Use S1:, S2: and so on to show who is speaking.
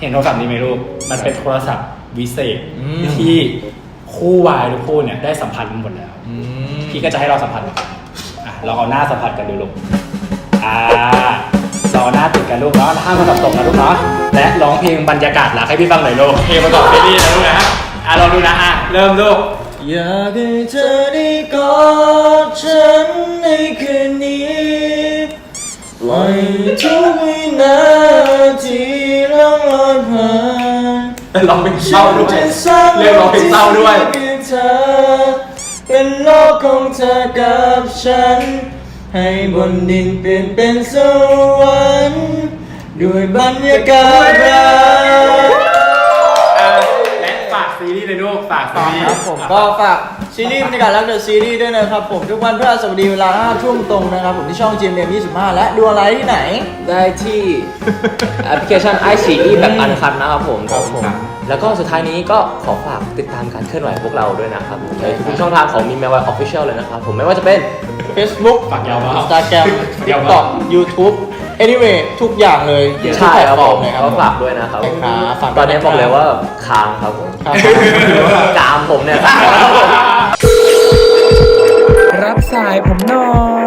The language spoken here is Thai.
S1: เห็นโทรศัพท์นี้ไหมลูก มันเป็นโทรศัพท์วิเศษ
S2: อืม
S1: ที่คู่วายทุกคู่เนี่ยได้สัมผัสกันหมดแล้ว
S2: อืม
S1: พี่ก็จะให้เราสัมผัสเหมือนกันอะเราเอาหน้าสัมผัสกันดูลูก อ่าเราเอาหน้าติดกันลูกเนาะห้ามมาตัดตกนะลูกเนาะ และร้องเพลงบรรยากาศหลักให้พี่ฟังหน่อยลูก เพลงประกอบซีรีส์นะลูกนะ อะลองดูนะ อะ เริ่มลูก
S2: อยากให้เธอได้กอดฉันในคืนนี้ปล่อยทุกวินาที ล่องลอยผ่า
S1: ร้องเพลงเศร้าด้วยเรียกร้องเพลงเศร้าด้วย
S2: เป็นโลกของเธอกับฉัน ให้บนดินเปลี่ยนเป็นสวรรค์ด้วยบรรยากาศรัก
S1: และฝากซีรีส์เลยลูกฝากซีรีส์
S2: ครับผมก็ฝาก ซีรีส์บรรยากาศรักเดอะซีรีส์ด้วยนะครับผมทุกวันพฤหัสบดีเวลา5ทุ่มตรงนะครับผมที่ช่อง GMM 25 และดูอะไรที่ไหน
S3: ได้ที่แอปพลิเคชัน i อ e แบบอันคัดนะครับผม
S2: ครับผม
S3: แล้วก็สุดท้ายนี้ก็ขอฝากติดตามการเคลื่อนไหวของพวกเราด้วยนะครับผมในทุกช่องทางของมีแมวไวออฟฟิเชียลเลยนะครับผมไม่ว่าจะเป็น
S2: Facebook
S1: ฝากยาวมาก
S2: Instagram
S1: ยาวมาก
S2: TikTok YouTube anyway ทุกอย่างเลย
S3: ใช่ครับ
S2: ทุก
S3: ผ
S2: แพลตฟอร์
S3: ม
S2: เลยครับ
S3: ก็ฝากด้วยนะครับ
S2: ครับฝากด้วย
S3: ตอนนี้
S2: นะครับ
S3: บอกเลยว่าค้างครับผม
S2: ครับ
S3: กามผมเนี่ยค้างครับผม
S4: รับสายผมหน่อย